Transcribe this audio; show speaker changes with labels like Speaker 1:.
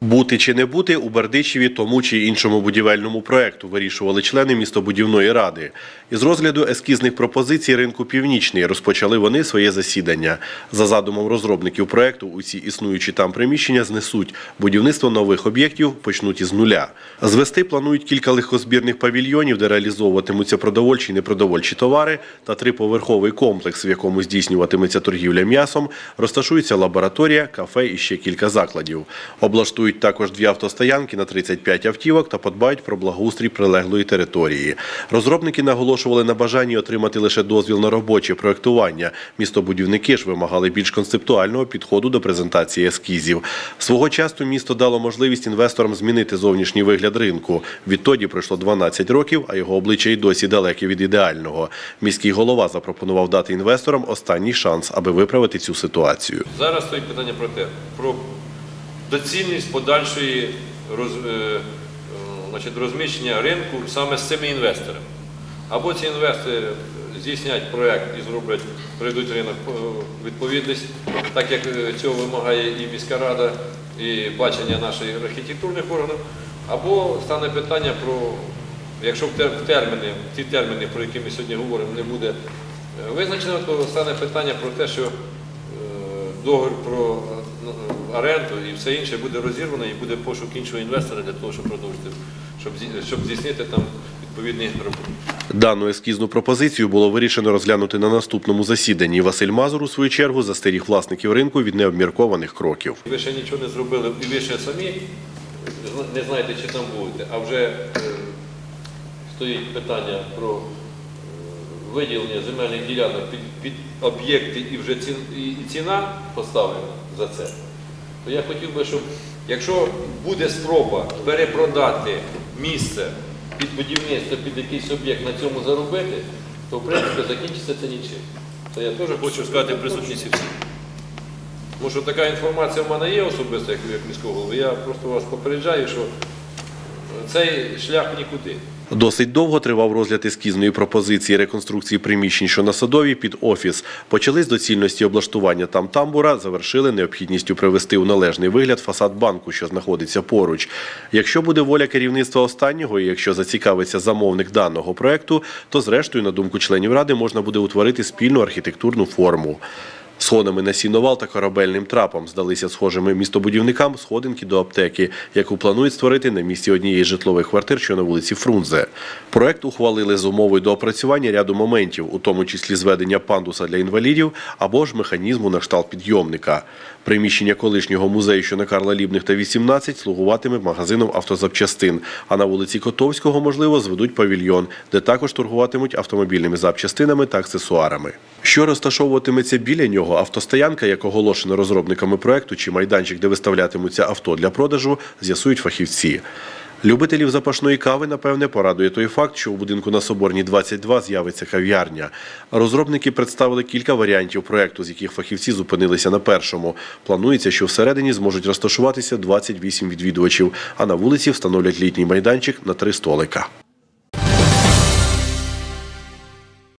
Speaker 1: Бути чи не бути у Бердичеві тому чи іншому будівельному проекту вирішували члени містобудівної ради. Із розгляду ескізних пропозицій ринку Північний розпочали вони своє засідання. За задумом розробників проекту, усі існуючі там приміщення знесуть. Будівництво нових об'єктів почнуть із нуля. Звести планують кілька легкозбірних павільйонів, де реалізовуватимуться продовольчі і непродовольчі товари, та триповерховий комплекс, в якому здійснюватиметься торгівля м'ясом, розташується лабораторія, кафе і ще кілька закладів. Облаштують також дві автостоянки на 35 автівок та подбають про благоустрій прилеглої території. Розробники наголошували на бажанні отримати лише дозвіл на робоче проектування. Містобудівники ж вимагали більш концептуального підходу до презентації ескізів. Свого часу місто дало можливість інвесторам змінити зовнішній вигляд ринку. Відтоді пройшло 12 років, а його обличчя й досі далеке від ідеального. Міський голова запропонував дати інвесторам останній шанс, аби виправити цю ситуацію.
Speaker 2: Зараз стоїть питання про те, про доцільність подальшої е, е, розміщення ринку саме з цими інвесторами. Або ці інвестори здійснять проєкт і зроблять, прийдуть ринок е, відповідність, так як цього вимагає і міська рада, і бачення наших архітектурних органів, або стане питання про, якщо в терміни, ті терміни, про які ми сьогодні говоримо, не буде визначено, то стане питання про те, що договір про оренду і все інше буде розірвано і буде пошук іншого інвестора для того, щоб продовжити, щоб, щоб здійснити там відповідні роботи.
Speaker 1: Дану ескізну пропозицію було вирішено розглянути на наступному засіданні. Василь Мазур, у свою чергу, застеріг власників ринку від необміркованих кроків.
Speaker 2: Ви ще нічого не зробили, і ви ще самі не знаєте, чи там будете, а вже е, стоїть питання про е, виділення земельних ділянок під, під об'єкти і вже ці, і ціна поставлена за це. То я хотів би, щоб якщо буде спроба перепродати місце під будівництво, під якийсь об'єкт на цьому заробити, то в принципі закінчиться це нічим. Це я теж хочу сказати в присутності всіх. Тому що така інформація в мене є особисто, як міського голови. Я просто вас попереджаю, що цей шлях нікуди.
Speaker 1: Досить довго тривав розгляд ескізної пропозиції реконструкції приміщень, що на садовій під офіс. Почали з доцільності облаштування там тамбура, завершили необхідністю привести у належний вигляд фасад банку, що знаходиться поруч. Якщо буде воля керівництва останнього, і якщо зацікавиться замовник даного проекту, то зрештою, на думку членів ради, можна буде утворити спільну архітектурну форму. Сходами на сіновал та корабельним трапом здалися схожими містобудівникам сходинки до аптеки, яку планують створити на місці однієї з житлових квартир, що на вулиці Фрунзе. Проект ухвалили з умовою до опрацювання ряду моментів, у тому числі зведення пандуса для інвалідів або ж механізму на кшталт підйомника. Приміщення колишнього музею, що на Карла Лібних та 18, слугуватиме магазином автозапчастин. А на вулиці Котовського, можливо, зведуть павільйон, де також торгуватимуть автомобільними запчастинами та аксесуарами. Що розташовуватиметься біля нього, автостоянка, як оголошено розробниками проекту, чи майданчик, де виставлятимуться авто для продажу, з'ясують фахівці. Любителів запашної кави, напевне, порадує той факт, що у будинку на Соборній 22 з'явиться кав'ярня. Розробники представили кілька варіантів проекту, з яких фахівці зупинилися на першому. Планується, що всередині зможуть розташуватися 28 відвідувачів, а на вулиці встановлять літній майданчик на три столика.